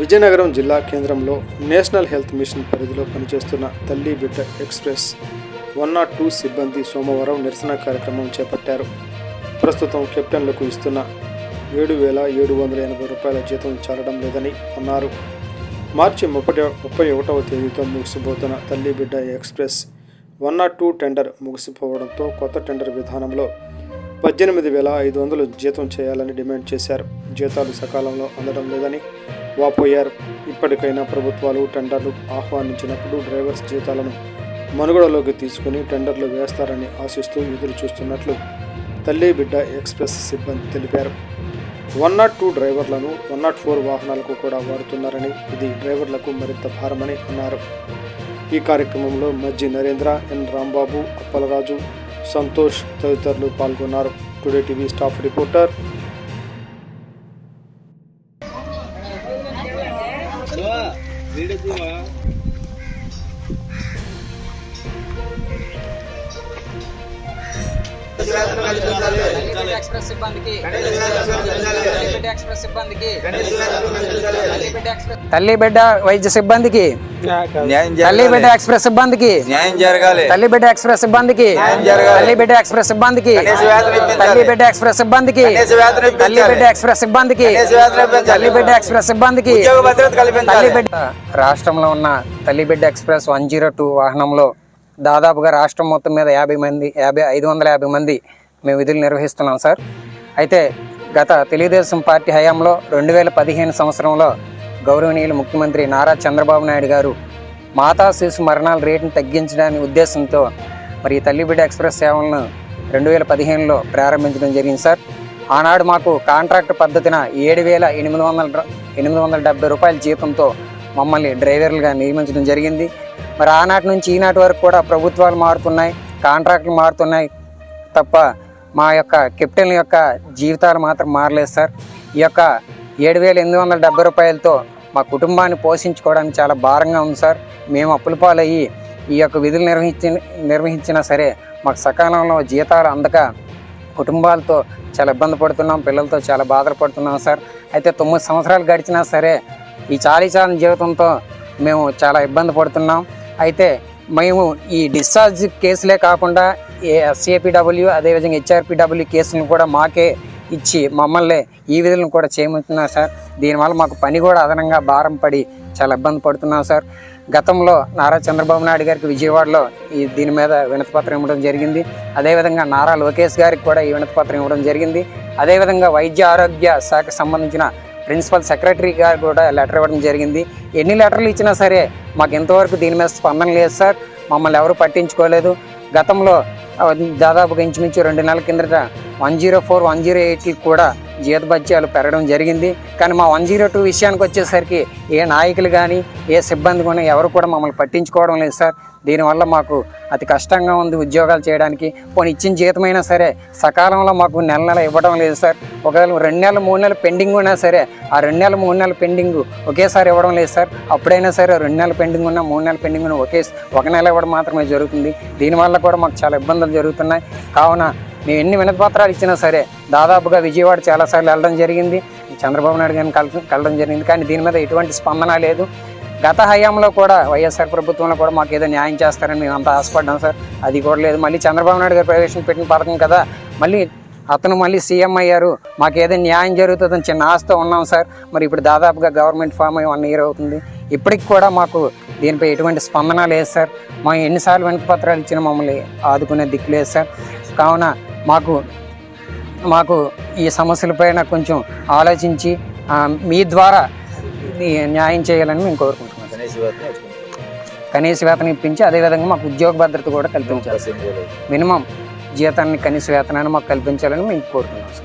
విజయనగరం జిల్లా కేంద్రంలో national health machine పరిధిలో పనిచేస్తున్న తల్లి బిడ్డ ఎక్స్ప్రెస్ వన్ నాట్ టూ సిబ్బంది సోమవారం నిరసన కార్యక్రమం చేపట్టారు. ప్రస్తుతం కెప్టెన్లకు ఇస్తున్న ఏడు వేల ఏడు వందల ఎనభై రూపాయల జీతం చాలడం లేదని అన్నారు. మార్చి ముప్పై ముప్పై ఒకటవ తేదీతో ముగిసిపోతున్న తల్లి బిడ్డ express one nought two tender ముగిసిపోవడంతో కొత్త టెండర్ విధానంలో పద్దెనిమిది వేల ఐదు వందలు జీతం చేయాలని డిమాండ్ చేశారు. జీతాలు సకాలంలో అందడం లేదని వాపోయారు. ఇప్పటికైనా ప్రభుత్వాలు టెండర్లు ఆహ్వానించినప్పుడు డ్రైవర్స్ జీతాలను మనుగడలోకి తీసుకుని టెండర్లు వేస్తారని ఆశిస్తూ ఎదురు చూస్తున్నట్లు తల్లి బిడ్డ ఎక్స్ప్రెస్ సిబ్బంది తెలిపారు. వన్ నాట్ టూ డ్రైవర్లను వన్ నాట్ ఫోర్ వాహనాలకు కూడా వాడుతున్నారని ఇది డ్రైవర్లకు మరింత భారమని అన్నారు. ఈ కార్యక్రమంలో మజ్జి నరేంద్ర ఎన్ రాంబాబు అప్పలరాజు సంతోష్ తదితరులు పాల్గొన్నారు. టుడే టీవీ స్టాఫ్ రిపోర్టర్ ગુજરાતમાં ఎక్స్ప్రెస్ సిబ్బందికి ఎక్స్ప్రెస్ సిబ్బందికి ఎక్స్ప్రెస్ తల్లిబిడ్డ వైద్య సిబ్బందికి తల్లిబిడ్డ జరగాలి ఎక్స్ప్రెస్ సిబ్బందికి న్యాయం జరగాలి తల్లిబిడ్డ ఎక్స్ప్రెస్ సిబ్బందికి జరగాలి. తల్లిబిడ్డ ఎక్స్ప్రెస్ సిబ్బందికి ఇప్పించాలి. తల్లిబిడ్డ ఎక్స్ప్రెస్ సిబ్బందికి ఇప్పించాలి. తల్లిబిడ్డ ఎక్స్ప్రెస్ సిబ్బందికి ఇప్పించాలి. తల్లిబిడ్డ ఎక్స్ప్రెస్ సిబ్బందికి కల్పించాలి తల్లిబిడ్డ రాష్ట్రంలో ఉన్న తల్లిబిడ్డ ఎక్స్ప్రెస్ వన్ జీరో టూ వాహనంలో దాదాపుగా రాష్ట్రం మొత్తం మీద యాభై మంది యాభై ఐదు వందల యాభై మంది మేము విధులు నిర్వహిస్తున్నాం సార్. అయితే గత తెలుగుదేశం పార్టీ హయాంలో రెండు వేల పదిహేను సంవత్సరంలో గౌరవనీయులు ముఖ్యమంత్రి నారా చంద్రబాబు నాయుడు గారు మాతా శిశు మరణాల రేటును తగ్గించడానికి ఉద్దేశంతో మరి ఈ తల్లిబిడ్డ ఎక్స్ప్రెస్ సేవలను రెండు వేల పదిహేనులో ప్రారంభించడం జరిగింది సార్. ఆనాడు మాకు కాంట్రాక్ట్ పద్ధతిన ఏడు వేల ఎనిమిది వందల ఎనిమిది వందల డెబ్బై రూపాయల జీతంతో మమ్మల్ని డ్రైవర్లుగా నియమించడం జరిగింది. మరి ఆనాటి నుంచి ఈనాటి వరకు కూడా ప్రభుత్వాలు మారుతున్నాయి కాంట్రాక్టులు మారుతున్నాయి తప్ప మా యొక్క కెప్టెన్ యొక్క జీవితాలు మాత్రం మారలేదు సార్. ఈ యొక్క ఏడు వేల ఎనిమిది వందల డెబ్బై రూపాయలతో మా కుటుంబాన్ని పోషించుకోవడానికి చాలా భారంగా ఉంది సార్. మేము అప్పుల పాలయ్యి ఈ యొక్క విధులు నిర్వహించి నిర్వహించినా సరే మాకు సకాలంలో జీతాలు అందక కుటుంబాలతో చాలా ఇబ్బంది పడుతున్నాం పిల్లలతో చాలా బాధలు పడుతున్నాం సార్. అయితే తొమ్మిది సంవత్సరాలు గడిచినా సరే ఈ చాలీ చాలని జీవితంతో మేము చాలా ఇబ్బంది పడుతున్నాం. అయితే మేము ఈ డిశ్చార్జ్ కేసులే కాకుండా ఏ ఎస్ఏపిడబ్ల్యూ అదేవిధంగా హెచ్ఆర్పిడబ్ల్యూ కేసులను కూడా మాకే ఇచ్చి మమ్మల్ని ఈ విధులను కూడా చేయమంటున్నారు సార్. దీనివల్ల మాకు పని కూడా అదనంగా భారం పడి చాలా ఇబ్బంది పడుతున్నాం సార్. గతంలో నారా చంద్రబాబు నాయుడు గారికి విజయవాడలో ఈ దీని మీద వినతిపత్రం ఇవ్వడం జరిగింది. అదేవిధంగా నారా లోకేష్ గారికి కూడా ఈ వినతిపత్రం ఇవ్వడం జరిగింది. అదేవిధంగా వైద్య ఆరోగ్య శాఖకు సంబంధించిన ప్రిన్సిపల్ సెక్రటరీ గారు కూడా లెటర్ ఇవ్వడం జరిగింది. ఎన్ని లెటర్లు ఇచ్చినా సరే మాకు ఇంతవరకు దీని మీద స్పందన లేదు సార్. మమ్మల్ని ఎవరు పట్టించుకోలేదు. గతంలో దాదాపుగా ఇంచుమించు రెండు నెలల కిందట one zero four one zero ఎయిట్కి కూడా జీతభత్యాలు పెరగడం జరిగింది. కానీ మా వన్ జీరో టూ విషయానికి వచ్చేసరికి ఏ నాయకులు కానీ ఏ సిబ్బంది కానీ ఎవరు కూడా మమ్మల్ని పట్టించుకోవడం లేదు సార్. దీనివల్ల మాకు అతి కష్టంగా ఉంది ఉద్యోగాలు చేయడానికి. పోనీ ఇచ్చిన జీతమైనా సరే సకాలంలో మాకు నెల నెల ఇవ్వడం లేదు సార్. ఒకవేళ రెండు నెలలు మూడు నెలలు పెండింగ్ ఉన్నా సరే ఆ రెండు నెలలు మూడు నెలలు పెండింగ్ ఒకేసారి ఇవ్వడం లేదు సార్. అప్పుడైనా సరే రెండు నెలలు పెండింగ్ ఉన్నా మూడు నెలలు పెండింగ్ ఉన్నా ఒకే ఒక నెల ఇవ్వడం మాత్రమే జరుగుతుంది. దీనివల్ల కూడా మాకు చాలా ఇబ్బందులు జరుగుతున్నాయి. కావున మేము ఎన్ని వినతిపత్రాలు ఇచ్చినా సరే దాదాపుగా విజయవాడ చాలాసార్లు వెళ్ళడం జరిగింది. చంద్రబాబు నాయుడు గారిని కల కలడం జరిగింది. కానీ దీని మీద ఎటువంటి స్పందన లేదు. గత హయాంలో కూడా వైఎస్ఆర్ ప్రభుత్వంలో కూడా మాకు ఏదో న్యాయం చేస్తారని మేము అంత ఆశపడ్డాం సార్. అది కూడా లేదు. మళ్ళీ చంద్రబాబు నాయుడు గారు ప్రవేశపెట్టిన పథకం కదా మళ్ళీ అతను మళ్ళీ సీఎం అయ్యారు. మాకు ఏదో న్యాయం జరుగుతుందని చిన్న ఆశతో ఉన్నాం సార్. మరి ఇప్పుడు దాదాపుగా గవర్నమెంట్ ఫామ్ అయ్యి వన్ ఇయర్ అవుతుంది. ఇప్పటికి కూడా మాకు దీనిపై ఎటువంటి స్పందన లేదు సార్. మా ఎన్నిసార్లు వినతి పత్రాలు ఇచ్చిన మమ్మల్ని ఆదుకునే దిక్కు లేదు సార్. కావున మాకు మాకు ఈ సమస్యలపైన కొంచెం ఆలోచించి మీ ద్వారా న్యాయం చేయాలని మేము కోరుకుంటున్నాం. కనీస వేతనం ఇప్పించి అదేవిధంగా మాకు ఉద్యోగ భద్రత కూడా కల్పించాలి. మినిమం జీతాన్ని కనీస వేతనాన్ని మాకు కల్పించాలని మేము కోరుతున్నాం సార్